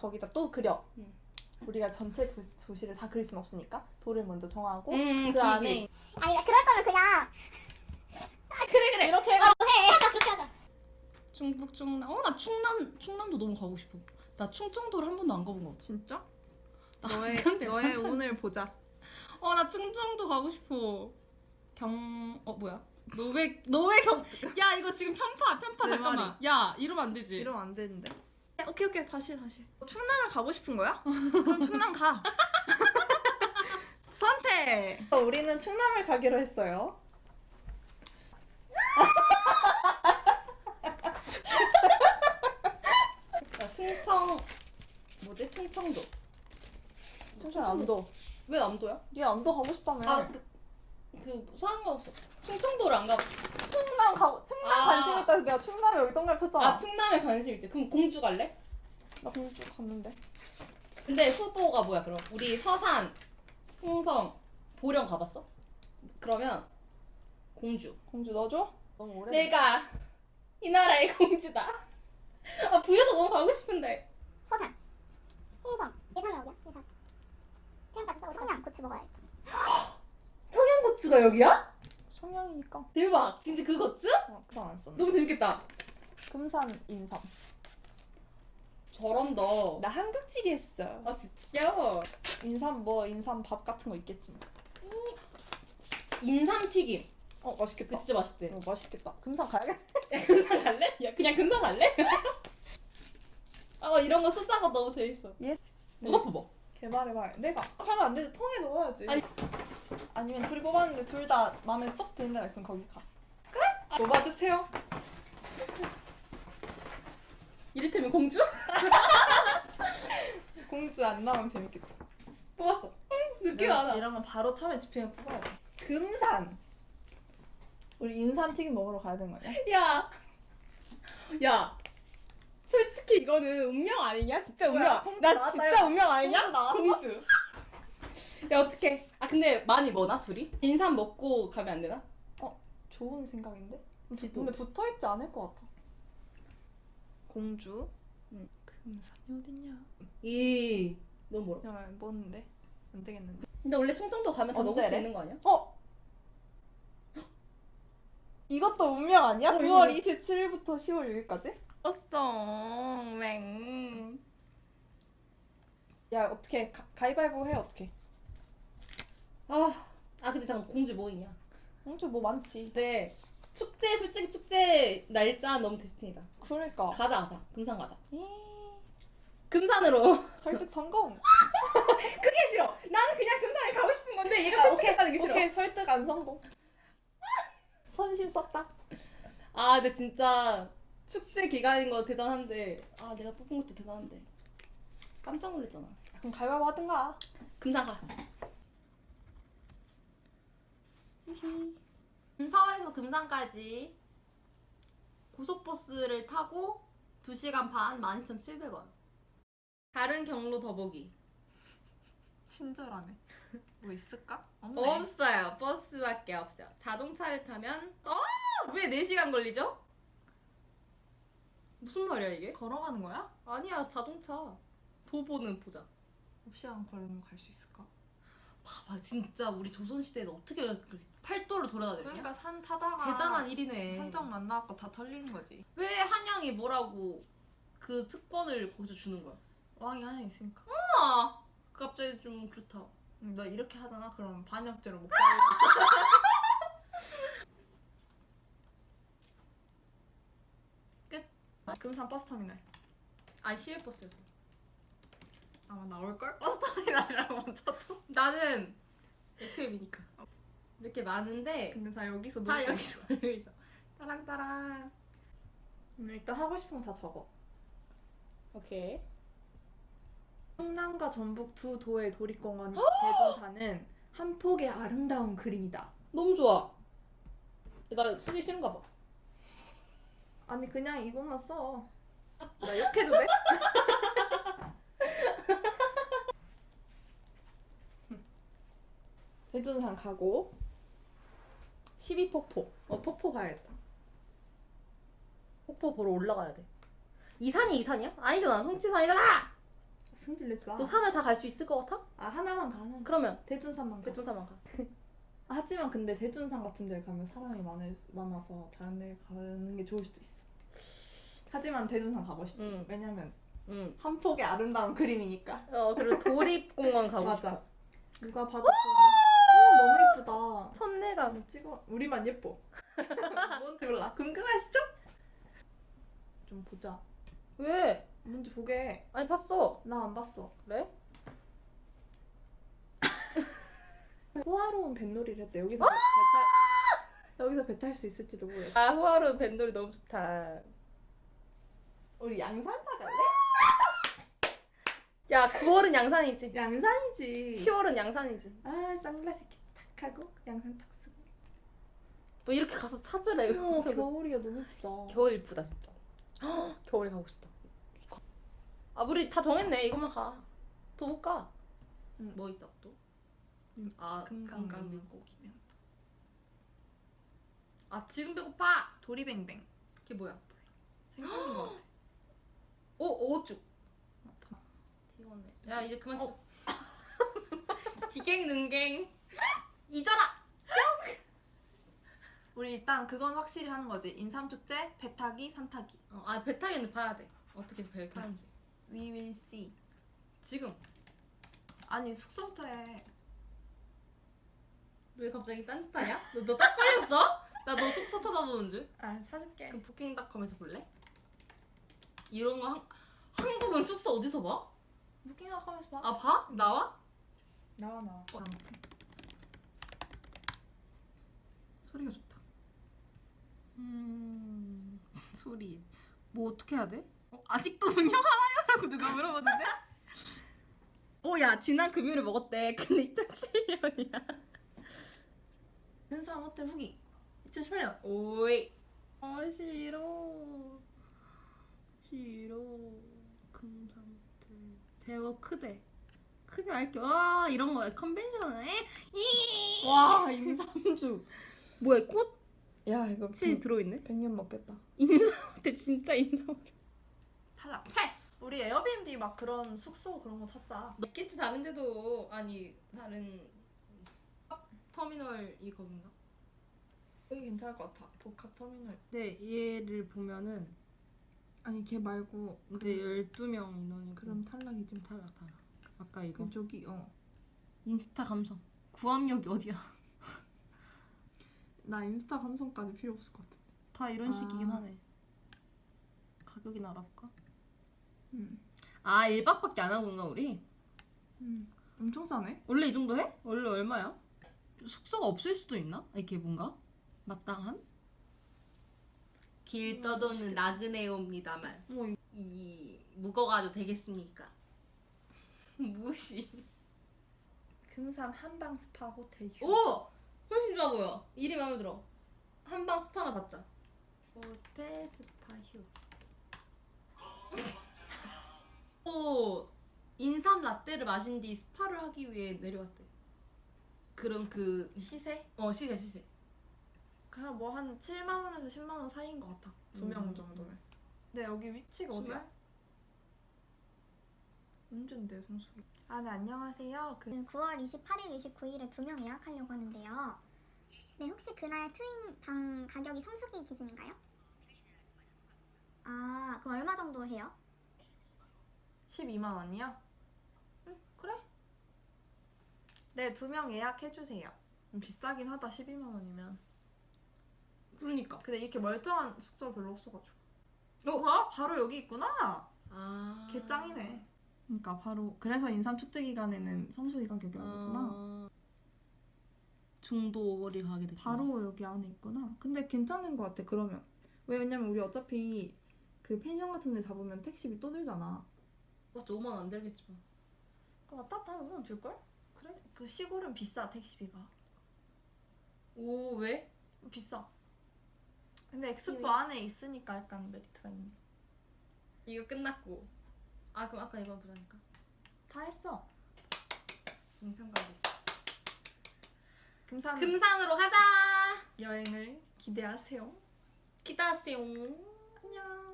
거기다 또 그려. 음. 우리가 전체 도, 도시를 다 그릴 순 없으니까 돌을 먼저 정하고 음, 그 안에 아니 그럴 거면 그냥 그래 그래. 이렇게 해가 그렇게 하자. 충북 충남. 어나 충남 충남도 너무 가고 싶어. 나 충청도를 한 번도 안 가본 것 같아. 진짜? 아, 너의 너의 운을 보자. 어 나 충청도 가고 싶어. 경 어 뭐야? 노외 노외 경. 야 이거 지금 편파 편파 내 잠깐만. 야 이러면 안 되지. 이러면 안 되는데. 오케이 오케이 다시 다시. 충남을 가고 싶은 거야? 그럼 충남 가. 선택. 우리는 충남을 가기로 했어요. 야, 충청 뭐지 충청도. 충청남도. 왜 남도야? 네 남도 가고 싶다며. 아 그 그 상관 없어. 충청도를 안 가. 충남 가고 충남 아. 관심 있다. 내가 충남에 여기 동그라미 쳤잖아. 아 충남에 관심 있지. 그럼 공주 갈래? 나 공주 갔는데. 근데 후보가 뭐야 그럼? 우리 서산, 홍성, 보령 가봤어? 그러면 공주. 공주 넣어줘? 너무 오래. 내가 이 나라의 공주다. 아 부여도 너무 가고 싶은데. 서산, 홍성, 예산은 어디야? 예산. 태양까지 써고 청양 고추 먹어야겠다. 청양고추가 여기야? 청양이니까. 대박. 진짜 그거츠? 어, 그상 안 썼네. 너무 재밌겠다. 금산 인삼. 저런다. 나 한국지리 했어. 아 진짜. 인삼 뭐 인삼 밥 같은 거 있겠지 뭐. 인삼 튀김. 어 맛있겠다. 그 진짜 맛있대. 어 맛있겠다. 금산 가야겠다. 야 금산 갈래? 야 그냥 금산 갈래? 아 이런 거 숫자가 너무 재밌어. 예. 누가 뽑아? 개발해봐. 내가 가면 안 되지. 통에 넣어야지. 아니. 아니면 둘이 뽑았는데 둘 다 마음에 쏙 드는 데가 있으면 거기 가. 그래? 뽑아주세요. 이를테면 공주? 공주 안 나오면 재밌겠다. 뽑았어. 응, 느낌 이런- 알아. 이런 건 바로 처음에 집중해 뽑아야 돼. 금산. 우리 인삼 튀김 먹으러 가야 되는 거 아니야? 야, 야. 솔직히 이거는 운명 아니냐? 진짜 뭐야, 운명. 공주 나 나왔어요? 진짜 운명 아니냐? 공주 나왔어? 공주. 야 어떡해. 아 근데 많이 머나 둘이? 인삼 먹고 가면 안 되나? 좋은 생각인데? 지도. 근데 붙어 있지 않을 것 같아. 공주. 응. 금산이 어딨냐? 이 너무 멀어. 야, 뭔데? 안 되겠는데. 근데 원래 충청도 가면 다 먹을 수 언제래? 있는 거 아니야? 어? 이것도 운명 아니야? 어, 9월 이거. 27일부터 10월 6일까지? 없어. 맹. 야, 어떻게 가위바위보 해 어떻게? 아, 아 근데 잠깐 공주 뭐 있냐? 공주 뭐 많지. 근데 축제 솔직히 축제 날짜 너무 데스티니다. 그러니까. 가자 가자. 금산 가자. 이, 금산으로. 설득 성공. 그게 싫어. 나는 그냥 금산에 가고 싶은 건데 얘가 아, 설득했다는 게 싫어. 오케이, 설득 안 성공. 선심 썼다. 아 근데 진짜 축제 기간인 거 대단한데 아 내가 뽑은 것도 대단한데 깜짝 놀랐잖아. 그럼 가위바위보 하든가. 금산 가. 서울에서 금산까지 고속버스를 타고 2시간 반 12,700원. 다른 경로 더보기. 친절하네. 뭐 있을까? 없어요. 버스밖에 없어요. 자동차를 타면 어? 왜 4시간 걸리죠? 무슨 말이야 이게? 걸어가는 거야? 아니야 자동차. 도보는 보자. 안 걸으면 갈 수 있을까? 봐봐 진짜 우리 조선시대에는 어떻게 그렇게 팔도를 돌아다녔냐? 그러니까 산 타다가 대단한 일이네. 산적 만나갖고 다 털리는 거지. 왜 한양이 뭐라고 그 특권을 거기서 주는 거야? 왕이 하나 있으니까. 아 갑자기 좀 그렇다. 응, 너 이렇게 하잖아? 그럼 반역죄로 못 끝. 금산 버스 터미널. 아 시외버스였어. 아마 나올걸? 버스터미널이라고 먼저 또. 나는 FM이니까 이렇게 많은데 근데 다 여기서 다 놀고 여기서 여기서 따랑따랑. 음, 일단 하고 싶은 거 다 적어. 오케이. 충남과 전북 두 도의 도립공원 대도사는 한 폭의 아름다운 그림이다. 너무 좋아. 나 쓰기 싫은가 봐. 아니 그냥 이것만 써. 나 욕해도 돼? 대둔산 가고 12폭포. 어 폭포 가야겠다. 폭포 보러 올라가야 돼. 이 산이 이 산이야? 아니잖아. 성취산이잖아. 성질 내지 마. 너 산을 다 갈 수 있을 것 같아? 아 하나만 가. 하나만. 그러면 대둔산만 가. 대둔산만 가. 아, 하지만 근데 대둔산 같은 데 가면 사람이 많을, 수- 많아서 다른 데 가는 게 좋을 수도 있어. 하지만 대둔산 가고 싶지. 응. 왜냐면 응. 한 폭의 아름다운 그림이니까. 어 그리고 도립공원 가고 맞아. 싶어. 누가 봐도 오, 너무 예쁘다. 한번 찍어. 우리만 예뻐. 뭔지 몰라. 궁금하시죠? 좀 보자. 왜? 뭔지 보게. 아니 봤어. 나 안 봤어. 그래? 호화로운 뱃놀이를 했대. 여기서 아! 배, 배 탈, 여기서 배 탈 수 있을지도 모르겠어. 아 호화로운 밴돌이 너무 좋다. 우리 양산사 갈래? 야 9월은 양산이지. 양산이지. 10월은 양산이지. 아 선글라스 탁 하고 양산 탁 쓰고. 뭐 이렇게 가서 찾으래. 어, 겨울 겨울이야 너무 예쁘다. 겨울 이쁘다 진짜. 헉, 겨울에 가고 싶다. 아 우리 다 정했네. 이것만 가. 더 못 가. 뭐 있다 또? 음, 아, 금강 금강 물고기면 아 지금 배고파. 도리뱅뱅 그게 뭐야? 생선인 것 같아. 오 오죽. 피곤해. 야 이제 그만 쳐. 기갱 능갱. 잊어라. 우리 일단 그건 확실히 하는 거지. 인삼 축제, 배 타기, 산 타기. 어, 아 배 타기는 봐야 돼. 어떻게 배를 타는지. We will see. 지금 아니 숙소부터 해. 왜 갑자기 딴짓하냐? 너 너딱 걸렸어? 나 너 숙소 찾아보는 줄. 아 사줄게. 그럼 부킹닷컴에서 볼래? 이런 거 한, 한국은 숙소 어디서 봐? 부킹하면서 봐. 아 봐? 나와? 나와 나와. 어. 소리가 좋다. 음 소리 뭐 어떻게 해야 돼? 어, 아직도 운영하나요?라고 누가 물어보는데? 오 야 지난 금요일에 먹었대. 근데 2007년이야. 인삼 호텔 후기. 2018년. 오이. 아 싫어. 싫어. 금상틀. 제법 크대. 크게 알게. 와 이런 거 컨벤셔널해. 이. 와 인삼주. 뭐야 꽃이 야 이거 들어있네? 100년 먹겠다. 인삼한테 진짜 인삼. 탈락. 패스. 우리 에어비앤비 막 그런 숙소 그런 거 찾자. 너키트 다른 데도 아니 다른 터미널 이 거긴가? 여기 괜찮을 것 같아. 복합 터미널. 네 얘를 보면은 아니 걔 말고 근데 12명 인원이 그럼 탈락이지. 탈락 탈락. 아까 이거 그럼 저기 어. 인스타 감성. 구함역이 어디야? 나 인스타 감성까지 필요 없을 것 같아. 다 이런 아. 식이긴 하네. 가격이나 알아볼까? 음. 아 1박밖에 안 하구나 우리. 음. 엄청 싸네. 원래 이 정도 해? 원래 얼마야? 숙소가 없을 수도 있나? 이렇게 뭔가 마땅한? 길 떠도는 나그네옵니다만 뭐 이- 이 묵어가도 되겠습니까? 무시. 금산 한방 스파 호텔 휴. 오! 훨씬 좋아 보여. 이름이 마음에 들어. 한 방 스파나 받자. 호텔 스파 휴. 오! 인삼 라떼를 마신 뒤 스파를 하기 위해 내려왔대. 그럼 그, 시세? 어, 시세, 시세. 그냥 뭐 한 7만 원에서 10만 원 사이인 것 같아. 두 명 음. 정도면. 근데 여기 위치가? 어디야? 언젠데 성수기? 아, 네 안녕하세요. 그 9월 28일, 29일에 두 명 예약하려고 하는데요. 네, 혹시 그날 트윈 방 가격이 성수기 기준인가요? 아, 그럼 얼마 정도 해요? 12만 원이요? 응, 그래. 네, 두 명 예약해 주세요. 음, 비싸긴 하다. 12만 원이면. 그러니까. 근데 이렇게 멀쩡한 숙소가 별로 없어가지고. 어? 와, 바로 여기 있구나. 아. 개짱이네. 그러니까 바로 그래서 인삼 축제 기간에는 성수기 가격이 아니구나. 아. 중도를 가게 됐구나. 바로 여기 안에 있구나. 근데 괜찮은 것 같아. 그러면 왜 왜냐면 우리 어차피 그 펜션 같은 데 잡으면 택시비 또 들잖아. 맞죠, 5만 원안 들겠지만. 그 왔다 갔다 하면 5만 들걸? 그래? 그 시골은 비싸 택시비가. 오, 왜? 비싸. 근데 엑스포 안에 있으니까 약간 메리트가 있네. 이거 끝났고. 아, 그럼 아까 이거 보자니까. 다 했어. 인상 가고 있어. 금산 금산으로 가자! 여행을 기대하세요. 기다세요. 안녕.